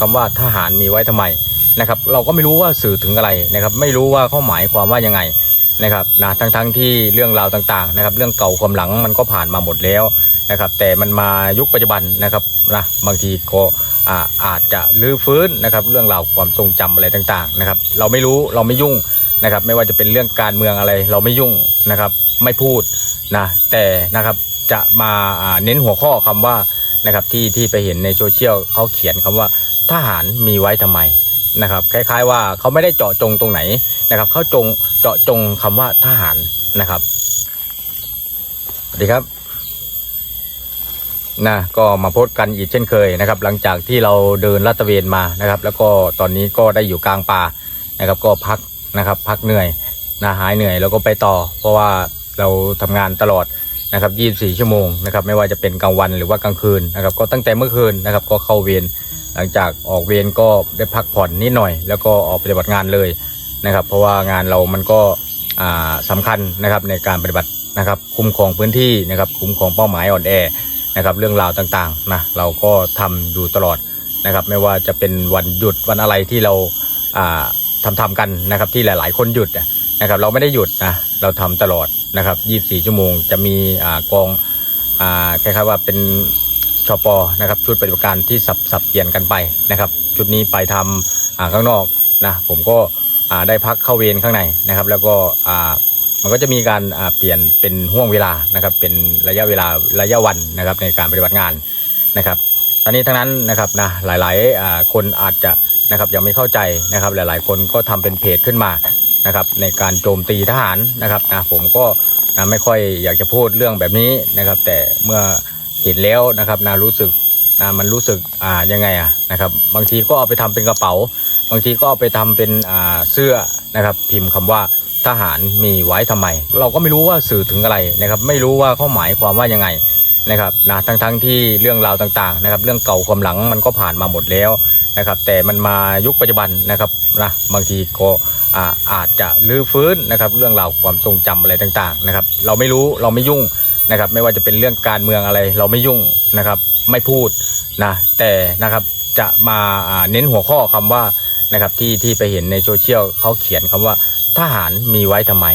คำว่าทหารมีไว้ทำไมนะครับ เราก็ไม่รู้ว่าสื่อถึงอะไรนะครับ ไม่รู้ว่าเขาหมายความว่ายังไงนะครับนะทั้งทั้งที่เรื่องราวต่างๆนะครับ เรื่องเก่าความหลังมันก็ผ่านมาหมดแล้วนะครับ แต่มันมายุคปัจจุบันนะครับนะบางทีก็อาจจะลื้อฟื้นนะครับ เรื่องราวความทรงจำอะไรต่างๆนะครับ เราไม่รู้เราไม่ยุ่งนะครับ ไม่ว่าจะเป็นเรื่องการเมืองอะไร เราไม่ยุ่งนะครับ ไม่พูดนะแต่นะครับจะมาอ่าเน้นหัวข้อคำว่านะครับที่ที่ไปเห็นในโซเชียลเขาเขียนคำว่า ทหารมีไว้ทำไมนะครับ คล้าย ๆ ว่าเขาไม่ได้เจาะจงตรงไหนนะครับ เขาจงเจาะจงคำว่าทหารนะครับสวัสดีครับนะก็มาพบกันอีกเช่นเคยนะครับ หลังจากที่เราเดินลาดตระเวนมานะครับ แล้วก็ตอนนี้ก็ได้อยู่กลางป่านะครับ ก็พักนะครับ พักเหนื่อยนะหายเหนื่อยแล้วก็ไปต่อ เพราะว่าเราทำงานตลอดนะครับ 24 ชั่วโมงนะครับ ไม่ว่าจะเป็นกลางวันหรือว่ากลางคืนนะครับ ก็ตั้งแต่เมื่อคืนนะครับ ก็เข้าเวร หลังจากออกเวรก็ได้พักผ่อนนิดหน่อย แล้วก็ออกปฏิบัติงานเลยนะครับ เพราะว่างานเรามันก็อ่าสำคัญนะครับในการปฏิบัตินะครับ คุ้มครองพื้นที่นะครับ คุ้มครองเป้าหมายอ่อนแอนะครับเรื่องราวต่างๆนะเราก็ทำอยู่ตลอดนะครับ ไม่ว่าจะเป็นวันหยุดวันอะไรที่เราทำทำกันนะครับ ที่หลาย ๆ คนหยุดนะครับ เราไม่ได้หยุดนะเราทำตลอดนะครับ 24 ชั่วโมงจะมีอกองอคล้ายๆว่าเป็น ชปนะครับชุดปฏิบัติการที่สับสับเปลี่ยนกันไปนะครับ ชุดนี้ไปทำข้างนอกนะผมก็ได้พักเข้าเวรข้างในนะครับ แล้วก็มันก็จะมีการเปลี่ยนเป็นห่วงเวลานะครับ เป็นระยะเวลาระยะวันนะครับในการปฏิบัติงานนะครับทั้งนี้ทั้งนั้นนะครับนะหลายๆคนอาจจะนะครับยังไม่เข้าใจนะครับ หลายๆ คนก็ทำเป็นเพจขึ้นมานะครับในการโจมตีทหารนะครับนะผมก็นะไม่ค่อยอยากจะพูดเรื่องแบบนี้นะครับ แต่เมื่อ เห็นแล้วนะครับนะรู้สึกนะมันรู้สึกอ่ายังไงอะนะครับ บางทีก็เอาไปทำเป็นกระเป๋า บางทีก็เอาไปทำเป็นอ่าเสื้อนะครับพิมพ์คำว่าทหารมีไว้ทำไม เราก็ไม่รู้ว่าสื่อถึงอะไรนะครับ ไม่รู้ว่าเขาหมายความว่ายังไงนะครับนะทั้งทั้งที่เรื่องราวต่างๆนะครับ เรื่องเก่าความหลังมันก็ผ่านมาหมดแล้วนะครับ แต่มันมายุคปัจจุบันนะครับนะบางทีก็อ่าอาจจะลื้อฟื้นนะครับ เรื่องราวความทรงจำอะไรต่างๆนะครับ เราไม่รู้เราไม่ยุ่ง นะครับ ไม่ว่าจะเป็นเรื่องการเมืองอะไร เราไม่ยุ่งนะครับ ไม่พูดนะแต่นะครับจะมาอ่าเน้นหัวข้อคำว่านะครับที่ที่ไปเห็นในโซเชียลเขาเขียนคำว่าทหารมีไว้ทำไม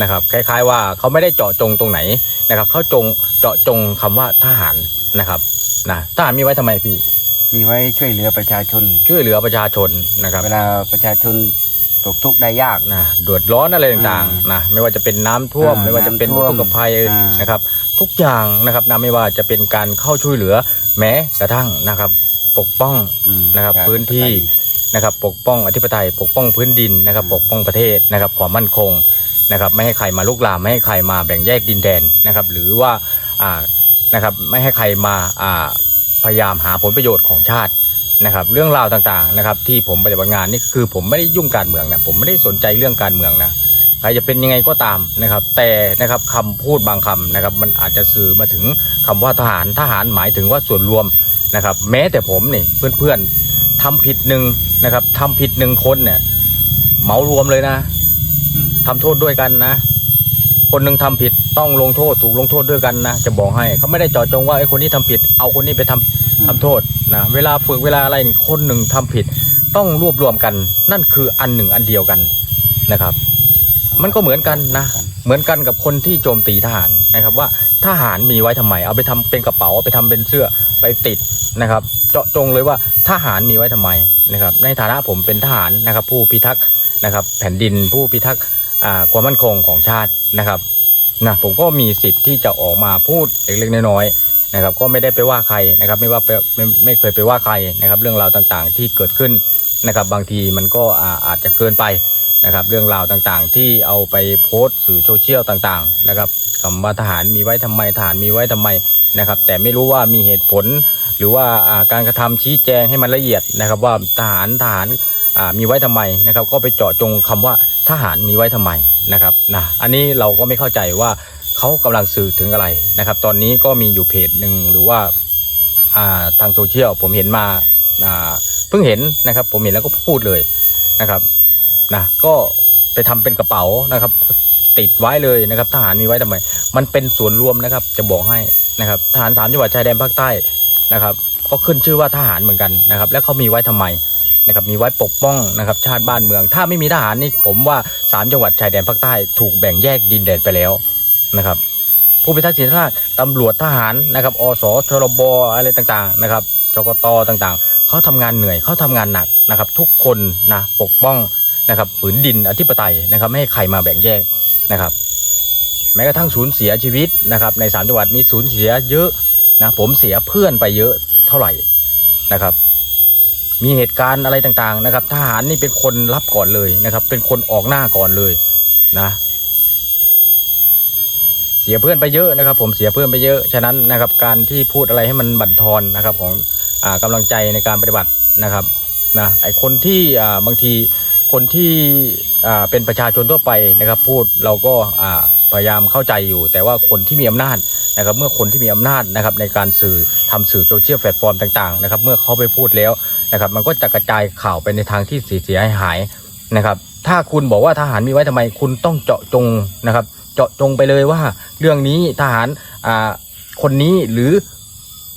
นะครับ คล้าย ๆ ว่าเขาไม่ได้เจาะจงตรงไหนนะครับเขาจงเจาะจงคำว่าทหารนะครับนะทหารมีไว้ทำไมพี่ มีไว้ช่วยเหลือประชาชน ช่วยเหลือประชาชนนะครับ เวลาประชาชน ตกทุกข์ได้ยาก นะเดือดร้อนอะไรต่างอืมๆนะไม่ว่าจะเป็นน้ำท่วม อ่าไม่ว่าจะเป็นน้ำท่อุวมทกภัยอ่าน นะครับ ทุกอย่างนะครับนะไม่ว่าจะเป็นการเข้าช่วยเหลือแม้กระทั่งนะครับ ปกป้อง อืมนะครับใช่ พื้นที่นะครับปกป้องอธิปไตยปกป้องพื้นดินนะครับ อืม ปกป้องประเทศนะครับความมั่นคงนะครับ ไม่ให้ใครมาลุกลามไม่ให้ใครมาแบ่งแยกดินแดนนะครับ หรือว่าอ่านะครับไม่ให้ใครมาอ่าพยายามหาผลประโยชน์ของชาติ นะครับเรื่องราวต่างๆนะครับที่ผมปฏิบัติงานนี่คือผมไม่ได้ยุ่งการเมืองนะผมไม่ได้สนใจเรื่องการเมืองนะใครจะเป็นยังไงก็ตามนะครับ แต่นะครับคำพูดบางคำนะครับ มันอาจจะสื่อมาถึงคำว่าทหารทหารหมายถึงว่าส่วนรวมนะครับ แม้แต่ผมนี่เพื่อนๆทำผิดหนึ่งนะครับทำผิดหนึ่งคนเนี่ยเหมารวมเลยนะอืมทำโทษด้วยกันนะ คนหนึ่งทำผิดต้องลงโทษถูกลงโทษด้วยกันนะจะบอกให้เขาไม่ได้เจาะจงว่าไอ้คนนี้ทำผิด เอาคนนี้ไปทำ ทำโทษนะเวลาฝึกเวลาอะไรนี่คนหนึ่งทำผิด ต้องรวบรวมกัน นั่นคืออันหนึ่งอันเดียวกันนะครับ มันก็เหมือนกันนะ เหมือนกันกับคนที่โจมตีทหารนะครับ ว่าทหารมีไว้ทำไม เอาไปทำเป็นกระเป๋าเอาไปทำเป็นเสื้อไปติดนะครับ เจาะจงเลยว่าทหารมีไว้ทำไมนะครับ ในฐานะผมเป็นทหารนะครับ ผู้พิทักษ์นะครับ แผ่นดินผู้พิทักษ์ความมั่นคงของชาตินะครับนะผมก็มีสิทธิ์ที่จะออกมาพูดเล็กๆน้อยๆ นะครับก็ไม่ได้ไปว่าใครนะครับไม่ว่าไปไม่ไม่เคยไปว่าใครนะครับ เรื่องราวต่างๆ ที่เกิดขึ้นนะครับบางทีมันก็อาจจะเกินไปนะครับ เรื่องราวต่างๆ ที่เอาไปโพสต์สื่อโซเชียลต่างๆนะครับคำว่าทหารมีไว้ทำไมทหารมีไว้ทำไมนะครับ แต่ไม่รู้ว่ามีเหตุผล หรือว่าการกระทำชี้แจงให้มันละเอียดนะครับ ว่าทหารทหารมีไว้ทำไมนะครับ ก็ไปเจาะจงคำว่าทหารมีไว้ทำไมนะครับนะอันนี้เราก็ไม่เข้าใจว่า เขากำลังสื่อถึงอะไรนะครับ ตอนนี้ก็มีอยู่เพจหนึ่งหรือว่าทางโซเชียลผมเห็นมาเพิ่งเห็นนะครับ ผมเห็นแล้วก็พูดเลยนะครับนะก็ไปทำเป็นกระเป๋านะครับ ติดไว้เลยนะครับทหารมีไว้ทำไม มันเป็นส่วนรวมนะครับ จะบอกให้นะครับทหารสามจังหวัดชายแดนภาคใต้นะครับ ก็ขึ้นชื่อว่าทหารเหมือนกันนะครับ แล้วเขามีไว้ทำไมนะครับมีไว้ปกป้องนะครับชาติบ้านเมือง ถ้าไม่มีทหารนี่ผมว่าสามจังหวัดชายแดนภาคใต้ถูกแบ่งแยกดินแดนไปแล้ว นะครับผู้พิทักษ์ศีลราชตำรวจทหารนะครับอสชรบอะไรต่างๆนะครับจกตต่างๆ เขาทำงานเหนื่อยเขาทำงานหนักนะครับ ทุกคนนะปกป้องนะครับผืนดินอธิปไตยนะครับไม่ให้ใครมาแบ่งแยกนะครับ แม้กระทั่งสูญเสียชีวิตนะครับ ในสามจังหวัดมีสูญเสียเยอะนะผมเสียเพื่อนไปเยอะเท่าไหร่นะครับ มีเหตุการณ์อะไรต่างๆนะครับ ทหารนี่เป็นคนรับก่อนเลยนะครับ เป็นคนออกหน้าก่อนเลยนะ สียเพื่อนไปเยอะนะครับ ผมเสียเพื่อนไปเยอะฉะนั้นนะครับ การที่พูดอะไรให้มันบั่นทอนนะครับของอากำลังใจในการปฏิบัตินะครับนะไอคนที่บางทีคนที่เป็นประชาชนทั่วไปนะครับ พูดเราก็พยายามเข้าใจอยู่ แต่ว่าคนที่มีอำนาจนะครับ เมื่อคนที่มีอำนาจนะครับ ในการสื่อทำสื่อโซเชียลแพลตฟอร์มต่างๆนะครับ เมื่อเขาไปพูดแล้วนะครับ มันก็จะกระจายข่าวไปในทางที่เสียหายๆนะครับ ถ้าคุณบอกว่าทหารมีไว้ทำไมคุณต้องเจาะจงนะครับ เจาะจงไปเลยว่า เรื่องนี้ทหารอ่าคนนี้หรือ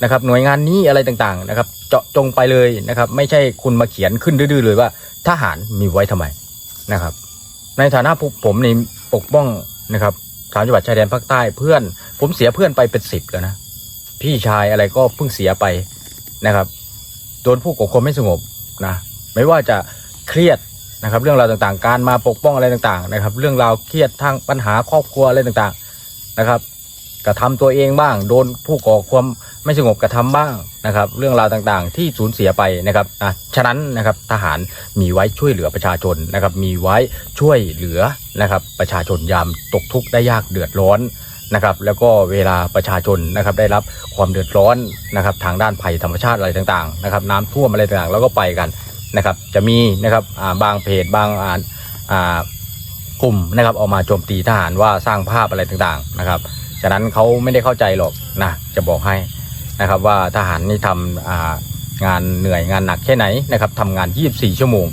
นะครับหน่วยงานนี้อะไรต่างๆนะครับ เจาะจงไปเลยนะครับ ไม่ใช่คุณมาเขียนขึ้นดื้อๆเลยว่า ทหารมีไว้ทำไมนะครับ ในฐานะผมในปกป้องนะครับสามจังหวัดชายแดนภาคใต้เพื่อน ผมเสียเพื่อนไปเป็นสิบแล้วนะพี่ชายอะไรก็เพิ่งเสียไปนะครับโดนผู้ก่อความไม่สงบนะไม่ว่าจะเครียด นะครับเรื่องราวต่างๆ การมาปกป้องอะไรต่างๆนะครับ เรื่องราวเครียดทางปัญหาครอบครัวอะไรต่างๆนะครับกระทำตัวเองบ้าง โดนผู้ก่อความไม่สงบกระทำบ้างนะครับ เรื่องราวต่างๆ ที่สูญเสียไปนะครับอะฉะนั้นนะครับทหารมีไว้ช่วยเหลือประชาชนนะครับ มีไว้ช่วยเหลือนะครับประชาชนยามตกทุกข์ได้ยากเดือดร้อนนะครับ แล้วก็เวลาประชาชนนะครับได้รับความเดือดร้อนนะครับ ทางด้านภัยธรรมชาติอะไรต่างๆนะครับ น้ำท่วมอะไรต่างๆ แล้วก็ไปกัน นะครับ จะมีนะครับบางเพจบางกลุ่มนะครับออกมาโจมตีทหารว่าสร้างภาพอะไรต่างๆนะครับฉะนั้นเขาไม่ได้เข้าใจหรอกนะจะบอกให้นะครับว่าทหารนี่ทำงานเหนื่อยงานหนักแค่ไหนนะครับทำงาน 24 ชั่วโมง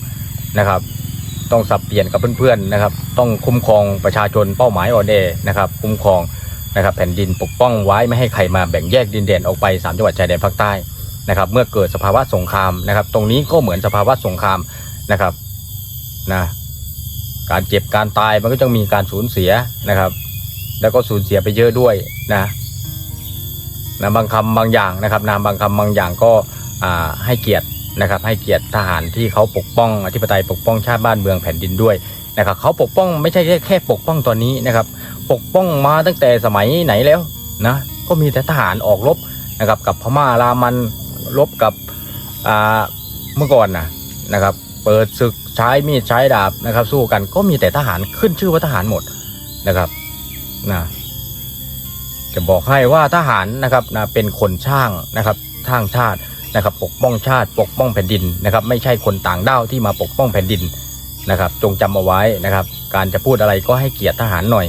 นะครับ ต้องสับเปลี่ยนกับเพื่อนๆนะครับ ต้องคุ้มครองประชาชนเป้าหมายออเดนะครับ คุ้มครองนะครับแผ่นดินปกป้องไว้ไม่ให้ใครมาแบ่งแยกดินแดนออกไปสามจังหวัดชายแดนภาคใต้ นะครับเมื่อเกิดสภาวะสงครามนะครับ ตรงนี้ก็เหมือนสภาวะสงครามนะครับนะการเจ็บการตายมันก็จะมีการสูญเสียนะครับ แล้วก็สูญเสียไปเยอะด้วยนะนะบางคำบางอย่างนะครับนะบางคำบางอย่างก็อ่าให้เกียรตินะครับ ให้เกียรติทหารที่เขาปกป้องอธิปไตยปกป้องชาติบ้านเมืองแผ่นดินด้วยนะครับเขาปกป้องไม่ใช่แค่แค่ปกป้องตอนนี้นะครับ ปกป้องมาตั้งแต่สมัยไหนแล้วนะก็มีแต่ทหารออกรบนะครับกับพม่ารามัน ลบกับเมื่อก่อนนะนะครับ เปิดศึกใช้มีดใช้ดาบนะครับ สู้กันก็มีแต่ทหารขึ้นชื่อว่าทหารหมดนะครับนะจะบอกให้ว่าทหารนะครับนะเป็นคนช่างนะครับช่างชาตินะครับ ปกป้องชาติปกป้องแผ่นดินนะครับ ไม่ใช่คนต่างด้าวที่มาปกป้องแผ่นดินนะครับ จงจำเอาไว้นะครับ การจะพูดอะไรก็ให้เกียรติทหารหน่อย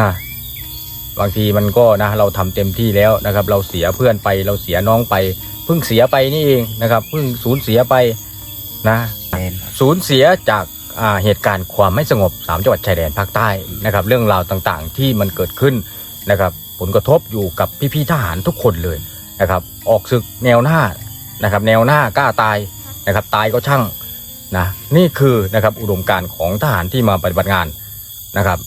นะบางทีมันก็นะเราทำเต็มที่แล้วนะครับ เราเสียเพื่อนไปเราเสียน้องไป เพิ่งเสียไปนี่เองนะครับเพิ่งสูญเสียไปนะเป็นสูญเสียจากอ่าเหตุการณ์ความไม่สงบสามจังหวัดชายแดนภาคใต้นะครับ เรื่องราวต่างๆ ที่มันเกิดขึ้นนะครับ ผลกระทบอยู่กับพี่ๆทหารทุกคนเลยนะครับ ออกศึกแนวหน้านะครับ แนวหน้ากล้าตายนะครับ ตายก็ช่างนะนี่คือนะครับอุดมการณ์ของทหารที่มาปฏิบัติงานนะครับ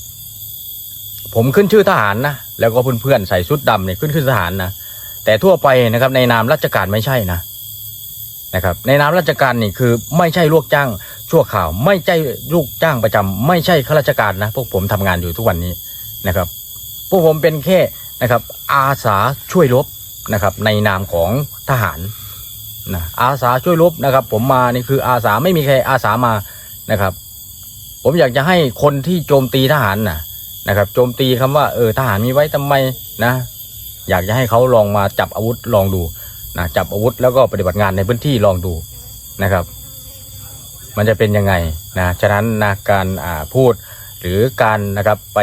ผมขึ้นชื่อทหารนะแล้วก็เพื่อนๆใส่ชุดดำเนี่ยขึ้นขึ้นทหารนะ แต่ทั่วไปนะครับในนามราชการไม่ใช่นะนะครับ ในนามราชการนี่คือไม่ใช่ลูกจ้างชั่วข่าว ไม่ใช่ลูกจ้างประจำไม่ใช่ข้าราชการนะพวกผมทำงานอยู่ทุกวันนี้นะครับ พวกผมเป็นแค่นะครับอาสาช่วยรบนะครับในนามของทหารนะอาสาช่วยรบนะครับ ผมมานี่คืออาสาไม่มีใครอาสามานะครับ ผมอยากจะให้คนที่โจมตีทหารนะนะครับ โจมตีคำว่าเออทหารมีไว้ทำไมนะ อยากจะให้เขาลองมาจับอาวุธลองดูนะจับอาวุธแล้วก็ปฏิบัติงานในพื้นที่ลองดูนะครับ มันจะเป็นยังไงนะฉะนั้นนะการพูดหรือการนะครับไป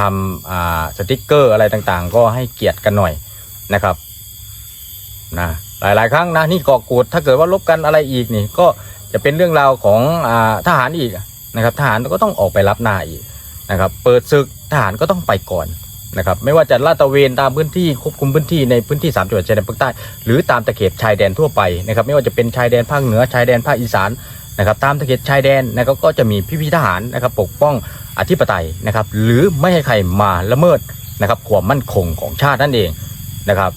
ทำสติกเกอร์อะไรต่างๆ ก็ให้เกียรติกันหน่อยนะครับนะหลายๆ ครั้งนะนี่ก่อกูดถ้าเกิดว่าลบกันอะไรอีกนี่ก็จะเป็นเรื่องราวของอทหารอีกนะครับทหารก็ต้องออกไปรับหน้าอีกนะครับ เปิดศึกทหารก็ต้องไปก่อน นะครับไม่ว่าจะลาดตระเวนตามพื้นที่ควบคุมพื้นที่ในพื้นที่สามจังหวัดชายแดนภาคใต้ หรือตามตะเข็บชายแดนทั่วไปนะครับไม่ว่าจะเป็นชายแดนภาคเหนือชายแดนภาคอีสานนะครับตามตะเข็บชายแดนนะครับก็จะมีพี่พี่ทหารนะครับปกป้องอธิปไตยนะครับหรือไม่ให้ใครมาละเมิดนะครับความมั่นคงของชาตินั่นเองนะครับ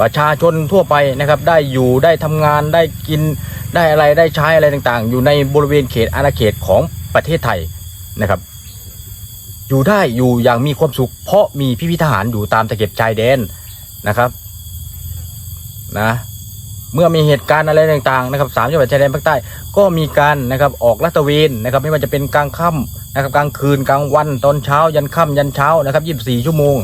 ประชาชนทั่วไปนะครับได้อยู่ได้ทำงานได้กินได้อะไรได้ใช้อะไรต่างๆ อยู่ในบริเวณเขตอาณาเขตของประเทศไทยนะครับ อยู่ได้อยู่อย่างมีความสุข เพราะมีพี่พิทหารอยู่ตามตะเข็บชายแดนนะครับนะเมื่อมีเหตุการณ์อะไรต่างๆนะครับสามจังหวัดชายแดนภาคใต้ก็มีการนะครับออกลาดตระเวนนะครับ ไม่ว่าจะเป็นกลางค่ำนะครับกลางคืนกลางวันตอนเช้า ยันค่ำยันเช้านะครับ24ชั่วโมง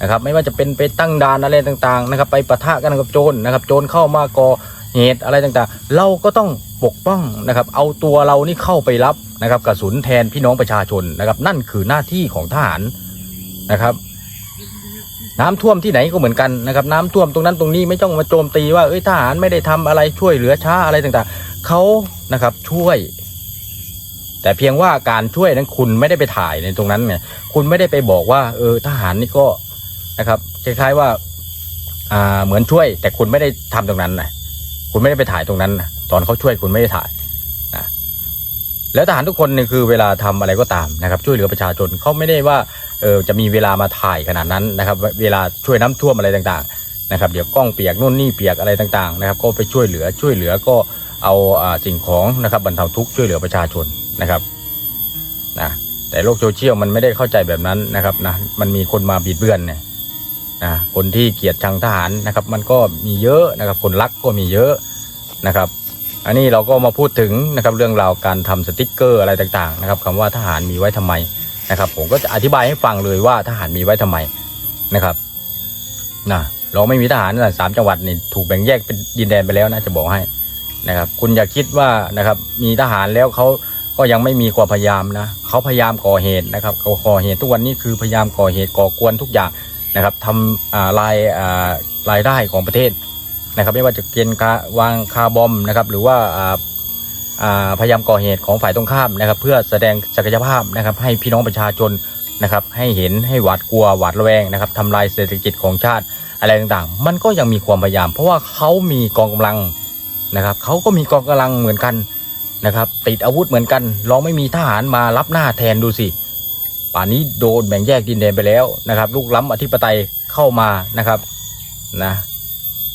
นะครับ ไม่ว่าจะเป็นไปตั้งด่านอะไรต่างๆนะครับ ไปปะทะกันกับโจรนะครับ โจรเข้ามาก่อเหตุอะไรต่างๆ เราก็ต้อง ปกป้องนะครับเอาตัวเรานี่เข้าไปรับนะครับกระสุนแทนพี่น้องประชาชนนะครับนั่นคือหน้าที่ของทหารนะครับ น้ำท่วมที่ไหนก็เหมือนกันนะครับน้ำท่วมตรงนั้นตรงนี้ไม่ต้องมาโจมตีว่าเอ้ยทหารไม่ได้ทำอะไรช่วยเหลือช้าอะไรต่างๆเขานะครับช่วย แต่เพียงว่าการช่วยนั้นคุณไม่ได้ไปถ่ายในตรงนั้นไงคุณไม่ได้ไปบอกว่า เออทหารนี่ก็นะครับคล้ายๆว่าอ่าเหมือนช่วย แต่คุณไม่ได้ทำตรงนั้นนะ คุณไม่ได้ไปถ่ายตรงนั้นนะตอนเขาช่วยคุณไม่ได้ถ่ายนะแล้วทหารทุกคนเนี่ยคือเวลาทำอะไรก็ตามนะครับ ช่วยเหลือประชาชนเขาไม่ได้ว่าเออจะมีเวลามาถ่ายขนาดนั้นนะครับ เวลาช่วยน้ำท่วมอะไรต่างๆนะครับ เดี๋ยวกล้องเปียกนู่นนี่เปียกอะไรต่างๆนะครับ ก็ไปช่วยเหลือช่วยเหลือก็เอาอ่าสิ่งของนะครับบรรเทาทุกข์ช่วยเหลือประชาชนนะครับนะแต่โลกโซเชียลมันไม่ได้เข้าใจแบบนั้นนะครับนะมันมีคนมาบิดเบือนเนี่ย นะคนที่เกลียดชังทหารนะครับ มันก็มีเยอะนะครับคนรักก็มีเยอะนะครับ อันนี้เราก็มาพูดถึงนะครับเรื่องราวการทำสติกเกอร์อะไรต่างๆนะครับคำว่าทหารมีไว้ทำไมนะครับ ผมก็จะอธิบายให้ฟังเลยว่าทหารมีไว้ทำไมนะครับนะเราไม่มีทหารนะสามจังหวัดนี่ถูกแบ่งแยกเป็นดินแดนไปแล้วนะจะบอกให้นะครับ คุณอย่าคิดว่านะครับมีทหารแล้วเขาก็ยังไม่มีความพยายามนะเขาพยายามก่อเหตุนะครับเขาก่อเหตุทุกวันนี้คือพยายามก่อเหตุก่อกวนทุกอย่าง นะครับทำอ่ารายรายได้ของประเทศนะครับ ไม่ว่าจะเกณฑ์าวางคาร์บอมนะครับ หรือว่าอ่าอ่าพยายามก่อเหตุของฝ่ายตรงข้ามนะครับ เพื่อแสดงศักยภาพนะครับ ให้พี่น้องประชาชนนะครับ ให้เห็นให้หวาดกลัวหวาดระแวงนะครับทำลายเศรษฐกิจของชาติอะไรต่างๆ มันก็ยังมีความพยายาม เพราะว่าเขามีกองกำลังนะครับเขาก็มีกองกำลังเหมือนกันนะครับ ติดอาวุธเหมือนกันลองไม่มีทหารมารับหน้าแทนดูสิ ป่านนี้โดนแบ่งแยกดินแดนไปแล้วนะครับลูกล้ำอธิปไตยเข้ามานะครับนะ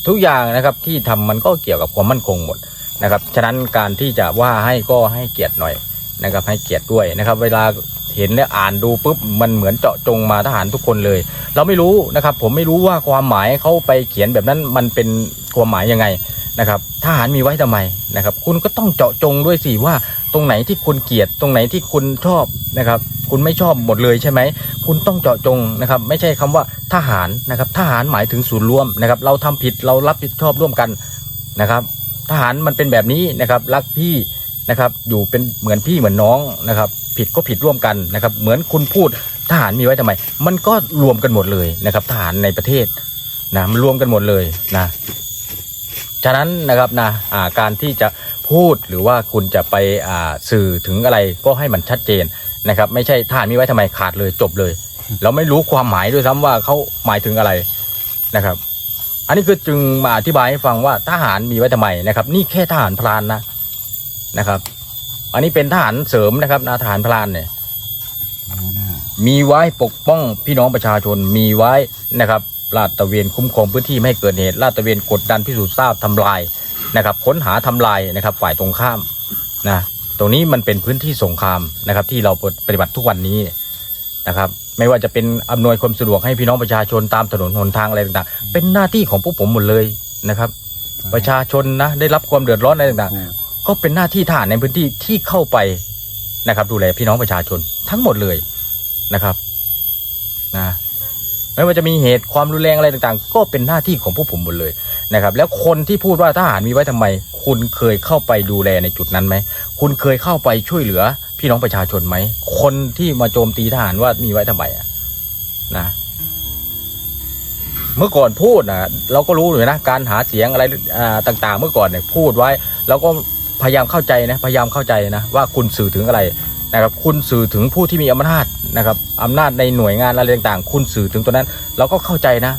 ทุกอย่างนะครับที่ทำมันก็เกี่ยวกับความมั่นคงหมดนะครับฉะนั้นการที่จะว่าให้ก็ให้เกียรติหน่อยนะครับให้เกียรติด้วยนะครับ เวลาเห็นและอ่านดูปุ๊บมันเหมือนเจาะจงมาทหารทุกคนเลย เราไม่รู้นะครับ ผมไม่รู้ว่าความหมายเขาไปเขียนแบบนั้นมันเป็นความหมายยังไง นะครับทหารมีไว้ทำไมนะครับ คุณก็ต้องเจาะจงด้วยสิว่าตรงไหนที่คุณเกลียดตรงไหนที่คุณชอบนะครับ คุณไม่ชอบหมดเลยใช่ไหมคุณต้องเจาะจงนะครับ ไม่ใช่คำว่าทหารนะครับ ทหารหมายถึงศูนย์รวมนะครับ เราทำผิดเรารับผิดชอบร่วมกันนะครับ ทหารมันเป็นแบบนี้นะครับ รักพี่นะครับ อยู่เป็นเหมือนพี่เหมือนน้องนะครับ ผิดก็ผิดร่วมกันนะครับ เหมือนคุณพูดทหารมีไว้ทำไม มันก็รวมกันหมดเลยนะครับ ทหารในประเทศนะมันรวมกันหมดเลยนะ ฉะนั้นนะครับนะอ่าการที่จะพูดหรือว่าคุณจะไปอ่าสื่อถึงอะไรก็ให้มันชัดเจนนะครับ ไม่ใช่ทหารมีไว้ทำไมขาดเลยจบเลย เราไม่รู้ความหมายด้วยซ้ำว่าเขาหมายถึงอะไรนะครับ อันนี้คือจึงมาอธิบายให้ฟังว่าทหารมีไว้ทำไมนะครับ นี่แค่ทหารพรานนะนะครับ อันนี้เป็นทหารเสริมนะครับนะทหารพรานเนี่ยหัวหน้ามีไว้ปกป้องพี่น้องประชาชนมีไว้นะครับ ลาดตระเวนคุ้มครองพื้นที่ไม่ให้เกิดเหตุลาดตระเวนกดดันพิสูจน์ทราบทำลายนะครับ ค้นหาทำลายนะครับ ฝ่ายตรงข้ามนะตรงนี้มันเป็นพื้นที่สงครามนะครับ ที่เราปฏิบัติทุกวันนี้นะครับ ไม่ว่าจะเป็นอำนวยความสะดวกให้พี่น้องประชาชนตามถนนหนทางอะไรต่างๆ เป็นหน้าที่ของพวกผมหมดเลยนะครับ ประชาชนนะได้รับความเดือดร้อนอะไรต่างๆ ก็เป็นหน้าที่ทหารในพื้นที่ที่เข้าไปนะครับ ดูแลพี่น้องประชาชนทั้งหมดเลยนะครับนะ ไม่ว่าจะมีเหตุความรุนแรงอะไรต่างๆ ก็เป็นหน้าที่ของพวกผมหมดเลยนะครับแล้วคนที่พูดว่าทหารมีไว้ทำไม คุณเคยเข้าไปดูแลในจุดนั้นไหม คุณเคยเข้าไปช่วยเหลือ พี่น้องประชาชนไหม คนที่มาโจมตีทหารว่ามีไว้ทำไมอะนะเมื่อก่อนพูดนะเราก็รู้อยู่นะการหาเสียงอะไรอ่าต่าง ๆ เมื่อก่อนเนี่ยพูดไว้เราก็พยายามเข้าใจนะพยายามเข้าใจนะว่าคุณสื่อถึงอะไร นะครับคุณสื่อถึงผู้ที่มีอำนาจนะครับอำนาจในหน่วยงานอะไรต่างๆ คุณสื่อถึงตัวนั้น เราก็เข้าใจนะ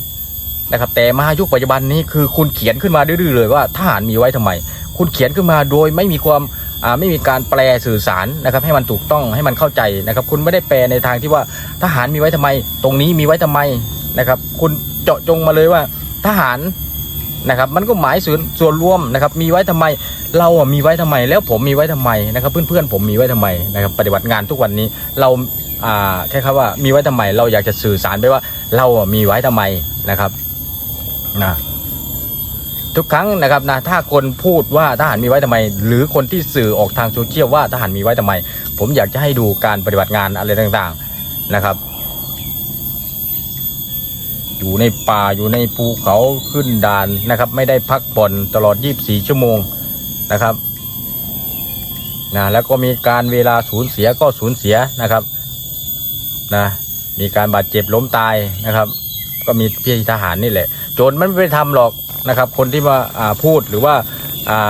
นะครับ แต่มายุคปัจจุบันนี้คือคุณเขียนขึ้นมาดื้อๆเลยว่าทหารมีไว้ทำไม คุณเขียนขึ้นมาโดยไม่มีความอ่าไม่มีการแปลสื่อสารนะครับ ให้มันถูกต้องให้มันเข้าใจนะครับ คุณไม่ได้แปลในทางที่ว่าทหารมีไว้ทำไม ตรงนี้มีไว้ทำไมนะครับ คุณเจาะจงมาเลยว่าทหาร นะครับมันก็หมายส่วนส่วนรวมนะครับมีไว้ทำไมเราอะมีไว้ทำไม แล้วผมมีไว้ทำไมนะครับเพื่อนๆผมมีไว้ทำไมนะครับปฏิบัติงานทุกวันนี้เราอ่าแค่คำว่ามีไว้ทำไม เราอยากจะสื่อสารไปว่าเราอะมีไว้ทำไมนะครับนะทุกครั้งนะครับนะถ้าคนพูดว่าทหารมีไว้ทำไม หรือคนที่สื่อออกทางโซเชียลว่าทหารมีไว้ทำไม ผมอยากจะให้ดูการปฏิบัติงานอะไรต่างๆนะครับ อยู่ในป่าอยู่ในภูเขาขึ้นด่านนะครับ ไม่ได้พักผ่อนตลอด 24 ชั่วโมงนะครับนะแล้วก็มีการเวลาสูญเสียก็สูญเสียนะครับนะมีการบาดเจ็บล้มตายนะครับ ก็มีพี่ทหารนี่แหละ โจรมันไม่ไปทำหรอกนะครับ คนที่มาาพูดหรือว่า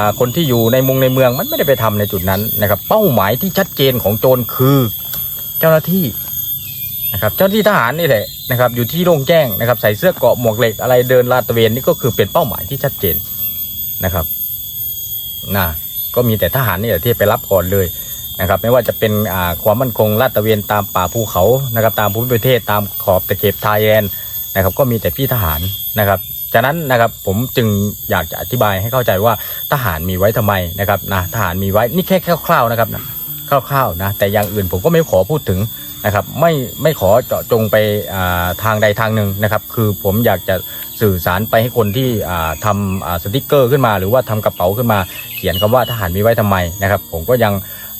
าคนที่อยู่ในมุงในเมืองมันไม่ได้ไปทำในจุดนั้นนะครับ เป้าหมายที่ชัดเจนของโจรคือ เจ้าหน้าที่ นะครับเจ้าที่ทหารนี่แหละนะครับอยู่ที่โล่งแจ้งนะครับใส่เสื้อเกราะหมวกเหล็กอะไรเดินลาดตระเวนนี่ก็คือเป็นเป้าหมายที่ชัดเจนนะครับนะก็มีแต่ทหารนี่แหละที่ไปรับก่อนเลยนะครับไม่ว่าจะเป็นอ่าความมั่นคงลาดตระเวนตามป่าภูเขานะครับตามภูมิประเทศตามขอบตะเข็บไทยแลนด์นะครับก็มีแต่พี่ทหารนะครับฉะนั้นนะครับผมจึงอยากจะอธิบายให้เข้าใจว่าทหารมีไว้ทำไมนะครับนะทหารมีไว้นี่แค่คร่าวๆนะครับคร่าวๆนะแต่อย่างอื่นผมก็ไม่ขอพูดถึง นะครับไม่ไม่ขอเจาะจงไปอ่าทางใดทางหนึ่งนะครับ คือผมอยากจะสื่อสารไปให้คนที่อ่าทำอ่าสติกเกอร์ขึ้นมา หรือว่าทำกระเป๋าขึ้นมา เขียนคำว่าทหารมีไว้ทำไมนะครับ ผมก็ยัง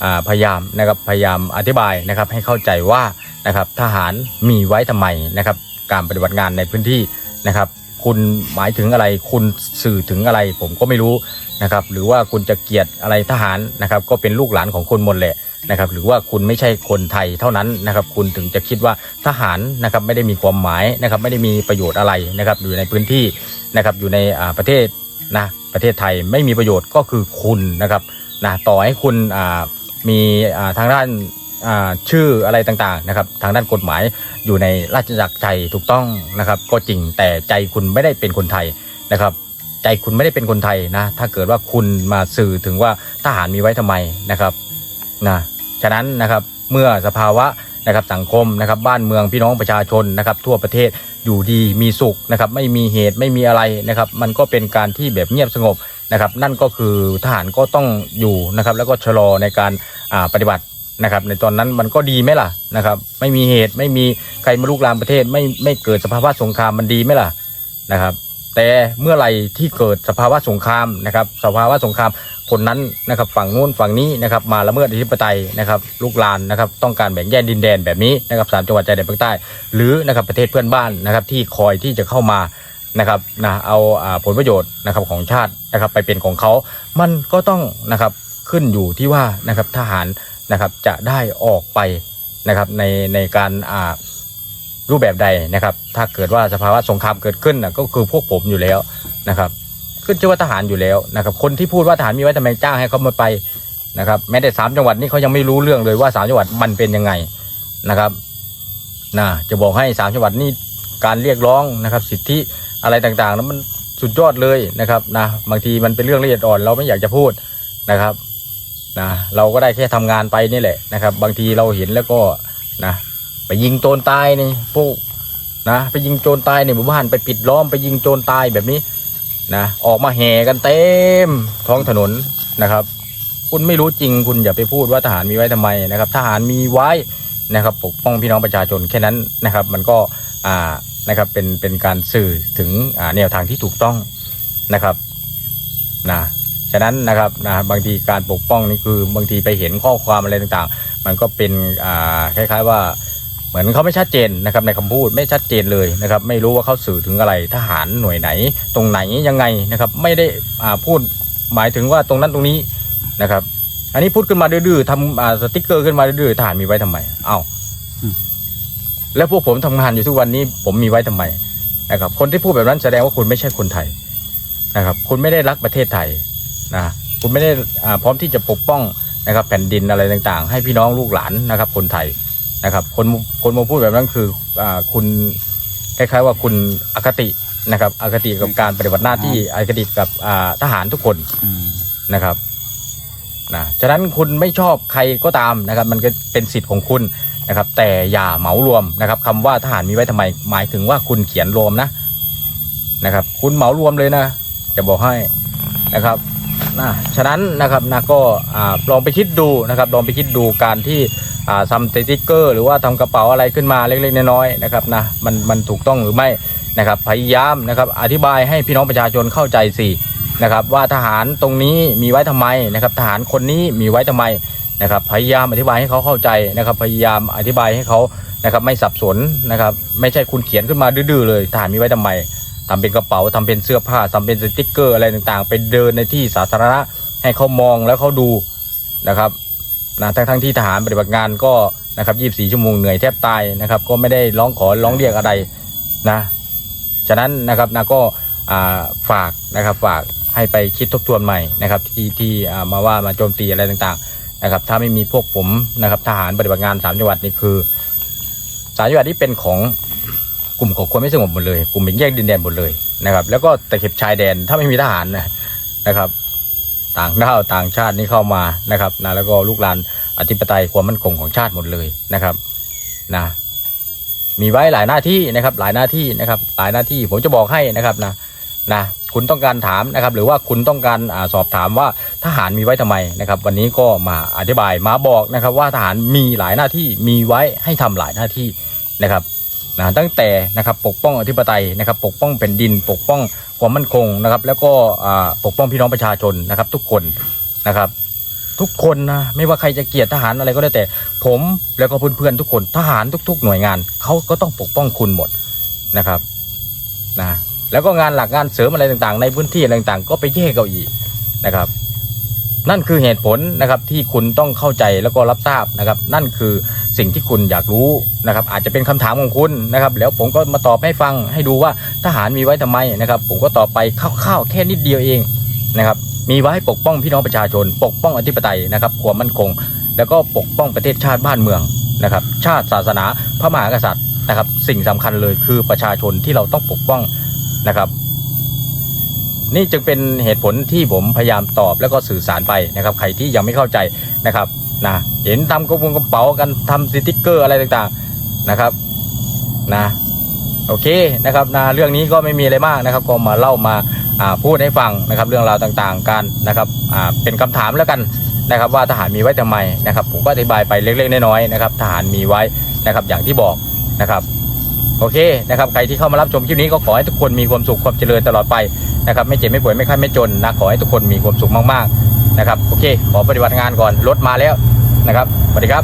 อ่าพยายามนะครับพยายามอธิบายนะครับให้เข้าใจว่านะครับทหารมีไว้ทำไมนะครับ การปฏิบัติงานในพื้นที่นะครับ คุณหมายถึงอะไร คุณสื่อถึงอะไร ผมก็ไม่รู้นะครับ หรือว่าคุณจะเกลียดอะไรทหารนะครับ ก็เป็นลูกหลานของคนหมดแหละนะครับ หรือว่าคุณไม่ใช่คนไทยเท่านั้นนะครับ คุณถึงจะคิดว่าทหารนะครับไม่ได้มีความหมายนะครับ ไม่ได้มีประโยชน์อะไรนะครับ อยู่ในพื้นที่นะครับ อยู่ในประเทศนะประเทศไทยไม่มีประโยชน์ก็คือคุณนะครับนะต่อให้คุณมีทางด้าน ชื่ออะไรต่างๆนะครับทางด้านกฎหมายอยู่ในราชจักรใจถูกต้องนะครับ ก็จริงแต่ใจคุณไม่ได้เป็นคนไทยนะครับ ใจคุณไม่ได้เป็นคนไทยนะ ถ้าเกิดว่าคุณมาสื่อถึงว่าทหารมีไว้ทำไมนะครับนะฉะนั้นนะครับเมื่อสภาวะนะครับสังคมนะครับบ้านเมืองพี่น้องประชาชนนะครับทั่วประเทศอยู่ดีมีสุขนะครับไม่มีเหตุไม่มีอะไรนะครับ มันก็เป็นการที่แบบเงียบสงบนะครับ นั่นก็คือทหารก็ต้องอยู่นะครับแล้วก็ชะลอในการปฏิบัติ นะครับ ในตอนนั้นมันก็ดีไหมล่ะนะครับ ไม่มีเหตุไม่มีใครมาลุกลามประเทศ ไม่ไม่เกิดสภาวะสงครามมันดีไหมล่ะนะครับ แต่เมื่อไหร่ที่เกิดสภาวะสงครามนะครับ สภาวะสงครามคนนั้นนะครับฝั่งนู้นฝั่งนี้นะครับมาละเมิดอธิปไตยนะครับลุกลานนะครับต้องการแบ่งแยกดินแดนแบบนี้นะครับสามจังหวัดชายแดนภาคใต้ หรือนะครับประเทศเพื่อนบ้านนะครับที่คอยที่จะเข้ามานะครับนะเอาอ่าผลประโยชน์นะครับของชาตินะครับไปเป็นของเขา มันก็ต้องนะครับขึ้นอยู่ที่ว่านะครับทหาร นะครับจะได้ออกไปนะครับในในการอ่ารูปแบบใดนะครับ ถ้าเกิดว่าสภาวะสงครามเกิดขึ้นนะก็คือพวกผมอยู่แล้วนะครับ ขึ้นชื่อว่าทหารอยู่แล้วนะครับ คนที่พูดว่าทหารมีไว้ทำไมจ้างให้เขามาไปนะครับ แม้แต่สามจังหวัดนี่เขายังไม่รู้เรื่องเลยว่าสามจังหวัดมันเป็นยังไงนะครับนะจะบอกให้สามจังหวัดนี่การเรียกร้องนะครับ สิทธิอะไรต่างๆนั้นมันสุดยอดเลยนะครับนะบางทีมันเป็นเรื่องละเอียดอ่อนเราไม่อยากจะพูดนะครับ นะเราก็ได้แค่ทำงานไปนี่แหละนะครับ บางทีเราเห็นแล้วก็นะไปยิงโจรตายนี่พวกนะไปยิงโจรตายในหมู่บ้านไปปิดล้อมไปยิงโจรตายแบบนี้นะออกมาแห่กันเต็มท้องถนนนะครับ คุณไม่รู้จริงคุณอย่าไปพูดว่าทหารมีไว้ทำไมนะครับ ทหารมีไว้นะครับปกป้องพี่น้องประชาชนแค่นั้นนะครับ มันก็อ่านะครับเป็นเป็นการสื่อถึงแนวทางที่ถูกต้องนะครับนะ ฉะนั้นนะครับนะบางทีการปกป้องนี่คือบางทีไปเห็นข้อความอะไรต่างๆ มันก็เป็นอ่าคล้าย ๆว่าเหมือนเขาไม่ชัดเจนนะครับในคำพูดไม่ชัดเจนเลยนะครับไม่รู้ว่าเขาสื่อถึงอะไรทหารหน่วยไหน ตรงไหนยังไงนะครับไม่ได้อ่าพูดหมายถึงว่าตรงนั้นตรงนี้นะครับ อันนี้พูดขึ้นมาดื้อๆทำอ่าสติ๊กเกอร์ขึ้นมาดื้อๆทหารมีไว้ทำไมเอ้าอืมแล้วพวกผมทำงานอยู่ทุกวันนี้ผมมีไว้ทำไมนะครับคนที่พูดแบบนั้นแสดงว่าคุณไม่ใช่คนไทยนะครับ คุณไม่ได้รักประเทศไทย นะคุณไม่ได้อ่าพร้อมที่จะปกป้องนะครับแผ่นดินอะไรต่างๆ ให้พี่น้องลูกหลานนะครับ คนไทยนะครับ คนคนมาพูดแบบนั้นคืออ่าคุณคล้ายๆว่าคุณอคตินะครับอคติกับการปฏิบัติหน้าที่อคติกับอ่าทหารทุกคนอืมนะครับนะฉะนั้นคุณไม่ชอบใครก็ตามนะครับ มันก็เป็นสิทธิ์ของคุณนะครับ แต่อย่าเหมารวมนะครับคำว่าทหารมีไว้ทำไม หมายถึงว่าคุณเขียนรวมนะนะครับ คุณเหมารวมเลยนะจะบอกให้นะครับ นะฉะนั้นนะครับนะก็ลองไปคิดดูนะครับลองไปคิดดูการที่ทำสติ๊กเกอร์ หรือว่าทำกระเป๋าอะไรขึ้นมาเล็กๆน้อยๆนะครับนะมันมันถูกต้องหรือไม่นะครับพยายามนะครับอธิบายให้พี่น้องประชาชนเข้าใจสินะครับว่าทหารตรงนี้มีไว้ทำไมนะครับทหารคนนี้มีไว้ทำไมนะครับพยายามอธิบายให้เขาเข้าใจนะครับพยายามอธิบายให้เขานะครับไม่สับสนนะครับไม่ใช่คุณเขียนขึ้นมาดื้อๆเลยทหารมีไว้ทำไม ทำเป็นกระเป๋าทำเป็นเสื้อผ้าทำเป็นสติกเกอร์อะไรต่างๆ ไปเดินในที่สาธารณะให้เขามองแล้วเขาดูนะครับนะทั้งทั้งๆที่ทหารปฏิบัติงานก็นะครับ24 ชั่วโมงเหนื่อยแทบตายนะครับ ก็ไม่ได้ร้องขอร้องเรียกอะไรนะฉะนั้นนะครับนะก็ฝากนะครับฝากให้ไปคิดทบทวนใหม่นะครับที่ที่มาว่ามาโจมตีอะไรต่างๆนะครับ ถ้าไม่มีพวกผมนะครับทหารปฏิบัติงานสามจังหวัดนี่คือสามจังหวัดที่เป็นของ กลุ่มของคนไม่สงบหมดเลย กลุ่มแบ่งแยกดินแดนหมดเลยนะครับ แล้วก็ตะเข็บชายแดนถ้าไม่มีทหารนะครับ ต่างด้าวต่างชาตินี่เข้ามานะครับนะแล้วก็ลูกหลานอธิปไตยความมั่นคงของชาติหมดเลยนะครับนะมีไว้หลายหน้าที่นะครับ หลายหน้าที่นะครับ หลายหน้าที่ผมจะบอกให้นะครับนะนะคุณต้องการถามนะครับ หรือว่าคุณต้องการอสอบถามว่าทหารมีไว้ทำไมนะครับ วันนี้ก็มาอธิบายมาบอกนะครับ ว่าทหารมีหลายหน้าที่มีไว้ให้ทำหลายหน้าที่นะครับ นะตั้งแต่นะครับปกป้องอธิปไตยนะครับปกป้องแผ่นดิน ปกป้องความมั่นคงนะครับ แล้วก็ปกป้องพี่น้องประชาชนนะครับ ทุกคนนะครับ ทุกคนนะไม่ว่าใครจะเกลียดทหารอะไรก็ได้แต่ ผมแล้วก็เพื่อนๆทุกคนทหารทุก ๆ หน่วยงานเขาก็ต้องปกป้องคุณหมดนะครับนะแล้วก็งานหลักงานเสริมอะไรต่างๆ ในพื้นที่อะไรต่างๆ ก็ไปแยกเอาอีกนะครับ นั่นคือเหตุผลนะครับที่คุณต้องเข้าใจแล้วก็รับทราบนะครับ นั่นคือ สิ่งที่คุณอยากรู้นะครับ อาจจะเป็นคำถามของคุณนะครับ แล้วผมก็มาตอบให้ฟังให้ดูว่าทหารมีไว้ทำไมนะครับ ผมก็ตอบไปคร่าวๆแค่นิดเดียวเองนะครับ มีไว้ปกป้องพี่น้องประชาชน ปกป้องอธิปไตยนะครับความมั่นคง แล้วก็ปกป้องประเทศชาติบ้านเมืองนะครับ ชาติศาสนาพระมหากษัตริย์นะครับ สิ่งสำคัญเลยคือประชาชนที่เราต้องปกป้องนะครับนี่จึงเป็นเหตุผลที่ผมพยายามตอบแล้วก็สื่อสารไปนะครับ ใครที่ยังไม่เข้าใจนะครับ นะเห็นทำกระปุกกระเป๋ากันทำสติกเกอร์อะไรต่างๆนะครับนะโอเคนะครับนะเรื่องนี้ก็ไม่มีอะไรมากนะครับ ก็มาเล่ามาพูดให้ฟังนะครับ เรื่องราวต่างๆกันนะครับเป็นคำถามแล้วกันนะครับ ว่าทหารมีไว้ทำไมนะครับ ผมก็อธิบายไปเล็กๆน้อยๆนะครับทหารมีไว้นะครับอย่างที่บอกนะครับโอเคนะครับใครที่เข้ามารับชมคลิปนี้ก็ขอให้ทุกคนมีความสุขความเจริญตลอดไปนะครับ ไม่เจ็บไม่ป่วยไม่ไข้ไม่จนนะขอให้ทุกคนมีความสุขมากๆ นะครับโอเค ขอปฏิบัติงานก่อนรถมาแล้วนะครับสวัสดีครับ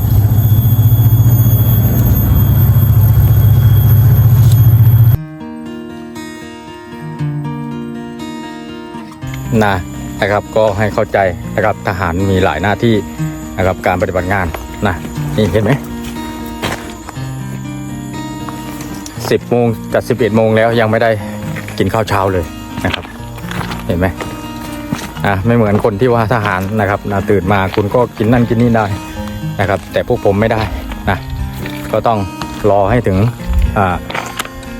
นะนะครับก็ให้เข้าใจนะครับทหารมีหลายหน้าที่นะครับการปฏิบัติงานนะนี่เห็นไหมสิบโมงกับสิบเอ็ดโมงแล้วยังไม่ได้กินข้าวเช้าเลยนะครับ เห็นไหม อะไม่เหมือนคนที่ว่าทหารนะครับนะตื่นมาคุณก็กินนั่นกินนี่ได้นะครับ แต่พวกผมไม่ได้นะก็ต้องรอให้ถึง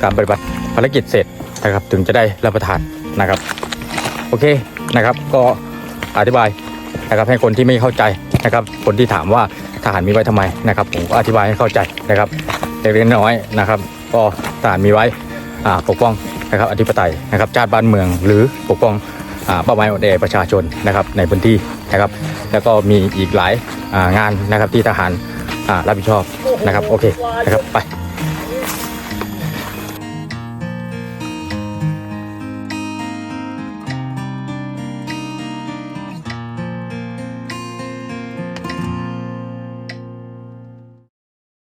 การปฏิบัติภารกิจเสร็จนะครับ ถึงจะได้รับประทานนะครับ โอเคนะครับ ก็อธิบายนะครับให้คนที่ไม่เข้าใจนะครับ คนที่ถามว่าทหารมีไว้ทำไมนะครับ ผมก็อธิบายให้เข้าใจนะครับเล็กๆน้อยๆนะครับ ก็ทหารมีไว้อ่าปกป้องนะครับอธิปไตยนะครับชาติบ้านเมืองหรือปกป้อง เป้าหมายอ่อนแอประชาชนนะครับในพื้นที่นะครับ แล้วก็มีอีกหลายงานนะครับที่ทหารรับผิดชอบนะครับโอเคนะครับไป